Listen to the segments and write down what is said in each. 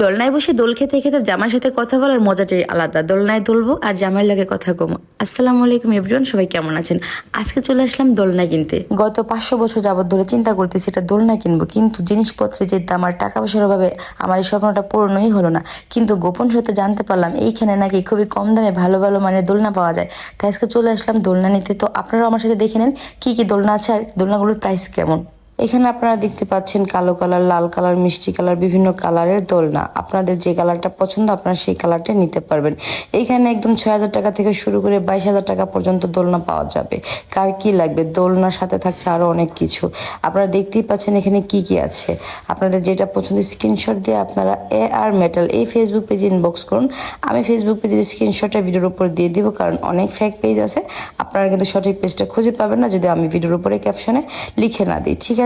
দোলনায় বসে দোল খেতে খেতে জামার সাথে কথা বলার মজাটাই আলাদা। দোলনায় দোলবো আর জামাইয়ের লাগে কথা কমো। আসসালামু আলাইকুম এভরিওয়ান, সবাই কেমন আছেন? আজকে চলে আসলাম দোলনা কিনতে। গত পাঁচশো বছর যাবত ধরে চিন্তা করতেছি এটা দোলনা কিনবো, কিন্তু জিনিসপত্রের যে দাম আর টাকা পয়সার অভাবে আমার এই স্বপ্নটা পূর্ণই হলো না। কিন্তু গোপন সূত্রে জানতে পারলাম, এইখানে নাকি খুবই কম দামে ভালো ভালো মানের দোলনা পাওয়া যায়। তাই আজকে চলে আসলাম দোলনা নিতে। তো আপনারাও আমার সাথে দেখে নেন, কী কী দোলনা আছে আর দোলনাগুলোর প্রাইস কেমন? এখানে আপনারা দেখতে পাচ্ছেন কালো কালার, লাল কালার, মিষ্টি কালার, বিভিন্ন কালারের দোলনা। আপনাদের যে কালারটা পছন্দ, আপনারা সেই কালারটা নিতে পারবেন। এইখানে একদম ছয় হাজার টাকা থেকে শুরু করে বাইশ হাজার টাকা পর্যন্ত দোলনা পাওয়া যাবে। কার কি লাগবে? দোলনার সাথে থাকছে আরও অনেক কিছু। আপনারা দেখতেই পাচ্ছেন এখানে কি কি আছে। আপনাদের যেটা পছন্দ, স্ক্রিনশট দিয়ে আপনারা এ আর মেটাল এই ফেসবুক পেজে ইনবক্স করুন। আমি ফেসবুক পেজের স্ক্রিনশটটা ভিডিওর উপর দিয়ে দিব, কারণ অনেক ফেক পেজ আছে। আপনারা কিন্তু সঠিক পেজটা খুঁজে পাবেন না যদি আমি ভিডিওর উপরে ক্যাপশনে লিখে না দিই। ঠিক আছে?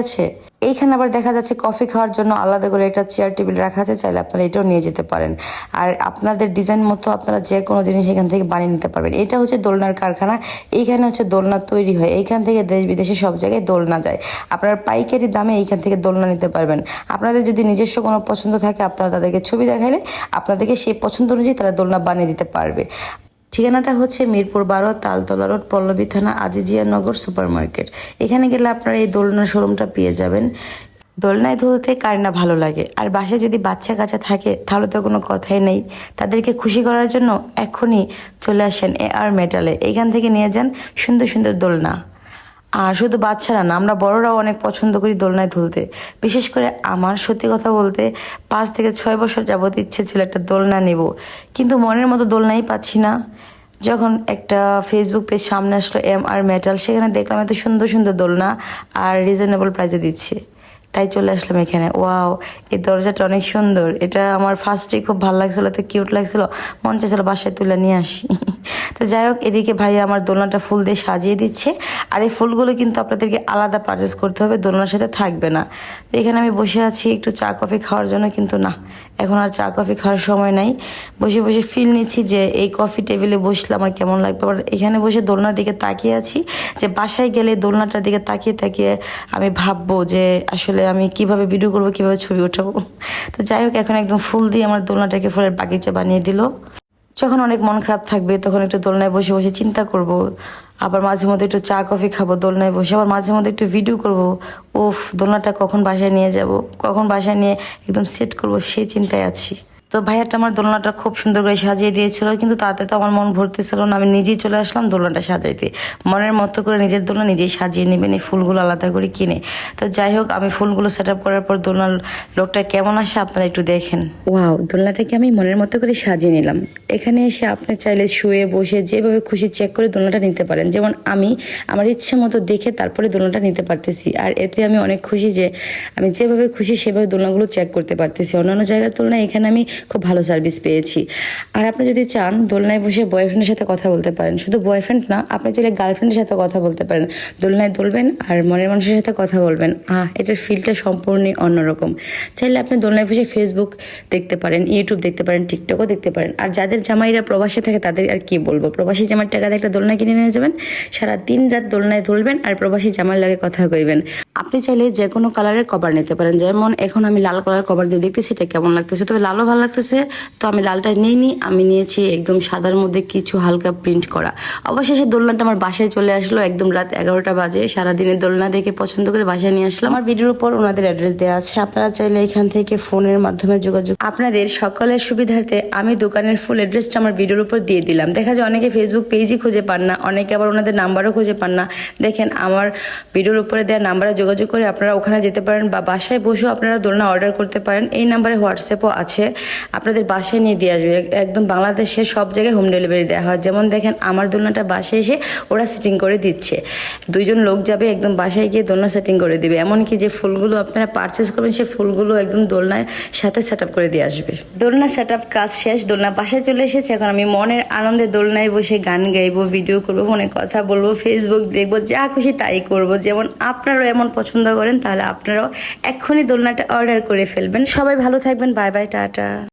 এইখানে আবার দেখা যাচ্ছে কফি খাওয়ার জন্য আলাদা করে একটা চেয়ার টেবিল রাখা আছে, চাইলে আপনারা এটাও নিয়ে যেতে পারেন। আর আপনাদের ডিজাইন মতো আপনারা যে কোনো জিনিস এখান থেকে বানিয়ে নিতে পারবেন। এটা হচ্ছে দোলনার কারখানা। এইখানে হচ্ছে দোলনা তৈরি হয়। এইখান থেকে দেশ বিদেশে সব জায়গায় দোলনা যায়। আপনারা পাইকারি দামে এইখান থেকে দোলনা নিতে পারবেন। আপনাদের যদি নিজস্ব কোনো পছন্দ থাকে, আপনারা তাদেরকে ছবি দেখাইলে আপনাদেরকে সেই পছন্দ অনুযায়ী তারা দোলনা বানিয়ে দিতে পারবে। ঠিকানাটা হচ্ছে মিরপুর বারো, তালতলা রোড, পল্লবী থানা, আজিজিয়া নগর সুপার মার্কেট এখানে গেলে আপনারা এই দোলনা শোরুমটা পেয়ে যাবেন। দোলনায় ধুলতে কার না ভালো লাগে? আর বাসায় যদি বাচ্চা কাচ্চা থাকে, তাহলে তো কোনো কথাই নেই। তাদেরকে খুশি করার জন্য এখনই চলে আসেন এ আর মেটালে। এখান থেকে নিয়ে যান সুন্দর সুন্দর দোলনা। আর শুধু বাচ্চারা না, আমরা বড়রাও অনেক পছন্দ করি দোলনায় ধুলতে। বিশেষ করে আমার সত্যি কথা বলতে, পাঁচ থেকে ছয় বছর যাবত ইচ্ছে ছিল একটা দোলনা নেব। কিন্তু মনের মতো দোলনাই পাচ্ছি না। যখন একটা ফেসবুক পেজ সামনে আসলো এম আর মেটাল সেখানে দেখলাম এত সুন্দর সুন্দর দোলনা আর রিজনেবল প্রাইজে দিচ্ছে। তাই চলে আসলাম এখানে। ওয়াও, এই দরজাটা অনেক সুন্দর। এটা আমার ফার্স্টে খুব ভালো লাগছিল তো কিউট লাগছিল। মন চাইছিল বাসায় তুলে নিয়ে আসি। তো যাই হোক, এদিকে ভাই আমার দোলনাটা ফুল দিয়ে সাজিয়ে দিচ্ছে। আর এই ফুলগুলো কিন্তু আপনাদেরকে আলাদা পারচেস করতে হবে, দোলনার সাথে থাকবে না। তো এখানে আমি বসে আছি একটু চা কফি খাওয়ার জন্য, কিন্তু না, এখন আর চা কফি খাওয়ার সময় নাই। বসে বসে ফিল নিচ্ছি যে এই কফি টেবিলে বসলে আমার কেমন লাগবে। আবার এখানে বসে দোলনার দিকে তাকিয়ে আছি যে বাসায় গেলে দোলনাটার দিকে তাকিয়ে তাকিয়ে আমি ভাববো যে আসলে আমি কীভাবে ভিডিও করব, কীভাবে ছবি উঠাবো। তো যাই হোক, এখন একদম ফুল দিয়ে আমার দোলনাটাকে ফুলের বাগিচা বানিয়ে দিল। যখন অনেক মন খারাপ থাকবে, তখন একটু দোলনায় বসে বসে চিন্তা করব। আবার মাঝে মধ্যে একটু চা, কফি খাব দোলনায় বসে। আবার মাঝে মধ্যে একটু ভিডিও করব। ওফ দোলনাটা কখন বাসায় নিয়ে যাব? কখন বাসায় নিয়ে একদম সেট করব? সেই চিন্তায় আছি। তো ভাইয়াটা আমার দোলনাটা খুব সুন্দর করে সাজিয়ে দিয়েছিল, কিন্তু তাতে তো আমার মন ভরতেছিল না। আমি নিজেই চলে আসলাম দোলনাটা সাজাইতে। মনের মতো করে নিজের দোলনা নিজেই সাজিয়ে নেবেন, এই ফুলগুলো আলাদা করে কিনে। তো যাই হোক, আমি ফুলগুলো সেট আপ করার পর দোলনার লোকটা কেমন আসে আপনারা একটু দেখেন। ওয়াও, দোলনাটাকে আমি মনের মতো করে সাজিয়ে নিলাম। এখানে এসে আপনি চাইলে শুয়ে বসে যেভাবে খুশি চেক করে দোলনাটা নিতে পারেন। যেমন আমি, আমার ইচ্ছে মতো দেখে তারপরে দোলনাটা নিতে পারতেছি। আর এতে আমি অনেক খুশি যে, আমি যেভাবে খুশি সেভাবে দোলনাগুলো চেক করতে পারতেছি। অন্যান্য জায়গার তুলনায় এখানে আমি খুব ভালো সার্ভিস পেয়েছি। আর আপনি যদি চান, দোলনায় বসে বয়ফ্রেন্ডের সাথে কথা বলতে পারেন। শুধু বয়ফ্রেন্ড না, আপনি চাইলে গার্লফ্রেন্ডের সাথে কথা বলতে পারেন। দোলনায় দোলবেন আর মনের মানুষের সাথে কথা বলবেন। আহ, এটার ফিলটা সম্পূর্ণই অন্যরকম। চাইলে আপনি দোলনায় বসে ফেসবুক দেখতে পারেন ইউটিউব দেখতে পারেন টিকটকও দেখতে পারেন। আর যাদের জামাইরা প্রবাসে থাকে, তাদের আর কি বলব? প্রবাসী জামার টাকাতে একটা দোলনা কিনে নিয়ে যাবেন সারা দিন রাত দোলনায় তুলবেন আর প্রবাসী জামার লাগে কথা কইবেন। আপনি চাইলে যে কোনো কালারের কভার নিতে পারেন। যেমন এখন আমি লাল কালার কভার দিয়ে দেখতেছি, এটা কেমন লাগতেছে? তবে লালও ভালো লাগতেছে। তো আমি লালটা নিইনি আমি নিয়েছি একদম সাদার মধ্যে কিছু হালকা প্রিন্ট করা। অবশেষে দোলনাটা আমার বাসায় চলে আসলো। একদম রাত এগারোটা বাজে। সারাদিনের দোলনা দেখে পছন্দ করে বাসায় নিয়ে আসলাম। আমার ভিডিওর উপর ওনাদের অ্যাড্রেস দেওয়া আছে। আপনারা চাইলে এখান থেকে ফোনের মাধ্যমে যোগাযোগ আপনাদের সকলের সুবিধার্থে আমি দোকানের ফুল অ্যাড্রেসটা আমার ভিডিওর উপর দিয়ে দিলাম। দেখা যায় অনেকে ফেসবুক পেজই খুঁজে পান না, অনেকে আবার ওনাদের নাম্বারও খুঁজে পান না। দেখেন, আমার ভিডিওর উপরে দেওয়া নাম্বারে যোগাযোগ করে আপনারা ওখানে যেতে পারেন বা বাসায় বসেও আপনারা দোলনা অর্ডার করতে পারেন। এই নাম্বারে হোয়াটসঅ্যাপও আছে। আপনাদের বাসায় নিয়ে দিয়ে আসবে। একদম বাংলাদেশের সব জায়গায় হোম ডেলিভারি দেওয়া হয়। যেমন দেখেন, আমার দোলনাটা বাসায় এসে ওরা সেটিং করে দিচ্ছে। দুইজন লোক যাবে একদম বাসায় গিয়ে দোলনা সেটিং করে দিবে। এমনকি যে ফুলগুলো আপনারা পারচেস করবেন সেই ফুলগুলো একদম দোলনার সাথে সেট করে দিয়ে আসবে। দোলনা সেট কাজ শেষ। দোলনা বাসায় চলে এসেছে। এখন আমি মনের আনন্দে দোলনায় বসে গান গাইবো ভিডিও করব, ফোনে কথা বলব ফেসবুক দেখব, যা খুশি তাই করব। যেমন আপনারাও এমন পছন্দ করেন, তাহলে আপনারাও এক্ষুনি দোলনাটা অর্ডার করে ফেলবেন। সবাই ভালো থাকবেন বাই বাই টাটা।